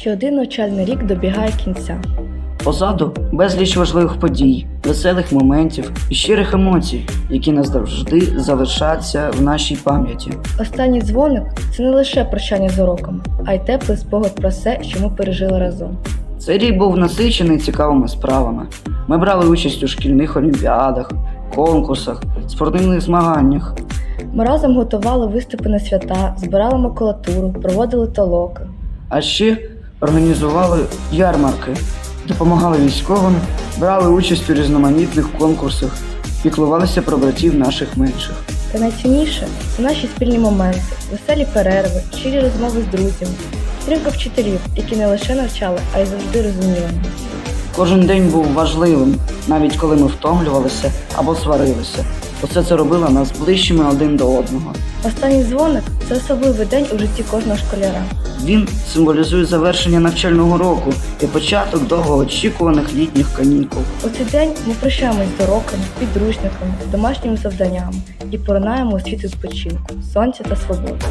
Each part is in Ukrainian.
що один навчальний рік добігає кінця. Позаду безліч важливих подій, веселих моментів і щирих емоцій, які назавжди залишаться в нашій пам'яті. Останній дзвоник це не лише прощання з уроками, а й теплий спогад про все, що ми пережили разом. Цей рік був насичений цікавими справами. Ми брали участь у шкільних олімпіадах, конкурсах, спортивних змаганнях. Ми разом готували виступи на свята, збирали макулатуру, проводили толоки. А ще організували ярмарки, допомагали військовим, брали участь у різноманітних конкурсах, піклувалися про братів наших менших. Та найцінніше це наші спільні моменти, веселі перерви, щирі розмови з друзями, підтримка вчителів, які не лише навчали, а й завжди розуміли. Кожен день був важливим, навіть коли ми втомлювалися або сварилися. Усе це робило нас ближчими один до одного. Останній дзвоник це особливий день у житті кожного школяра. Він символізує завершення навчального року і початок довгоочікуваних літніх канікул. У цей день ми прощаємось з уроками, підручниками, домашніми завданнями і поринаємо у світ відпочинку, сонця та свободи.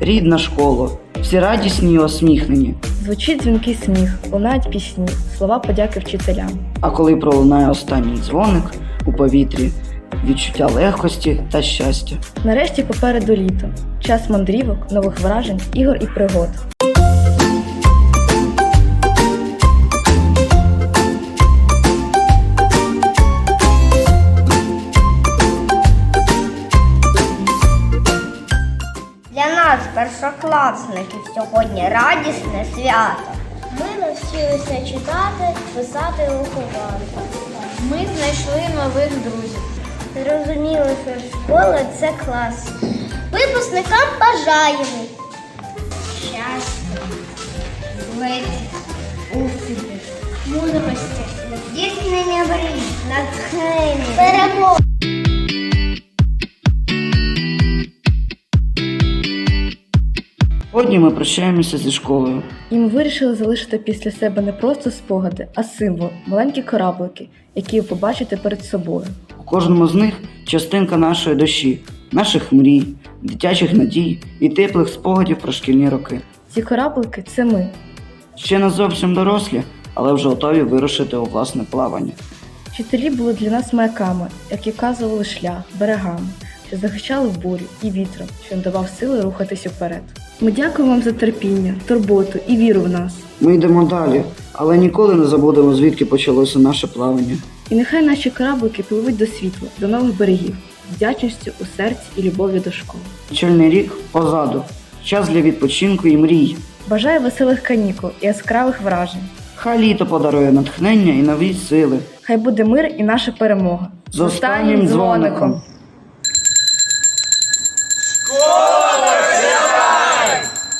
Рідна школа, всі радісні і осміхнені. Звучить дзвінкий сміх, лунають пісні, слова подяки вчителям. А коли пролунає останній дзвоник у повітрі, відчуття легкості та щастя. Нарешті попереду літо, час мандрівок, нових вражень, ігор і пригод. Для нас, першокласників, сьогодні радісне свято. Ми навчилися читати, писати і рахувати. Ми знайшли нових друзів. Зрозуміли, що школа це клас. Випускникам бажаємо Щастя, великих успіхів, мудрості, здійснення мрій, натхнення. перемоги. Сьогодні ми прощаємося зі школою. І ми вирішили залишити після себе не просто спогади, а символ маленькі кораблики, які ви побачите перед собою. У кожному з них частинка нашої душі, наших мрій, дитячих надій і теплих спогадів про шкільні роки. Ці кораблики це ми. Ще не зовсім дорослі, але вже готові вирушити у власне плавання. Вчителі були для нас маяками, які вказували шлях, берегами, що захищали бурю і вітром, що надавав сили рухатись уперед. Ми дякуємо вам за терпіння, турботу і віру в нас. Ми йдемо далі, але ніколи не забудемо, звідки почалося наше плавання. І нехай наші кораблики пливуть до світла, до нових берегів, з вдячністю у серці і любов'ю до школи. Чільний рік позаду, час для відпочинку і мрій. Бажаю веселих канікул і яскравих вражень. Хай літо подарує натхнення і нові сили. Хай буде мир і наша перемога. З останнім дзвоником.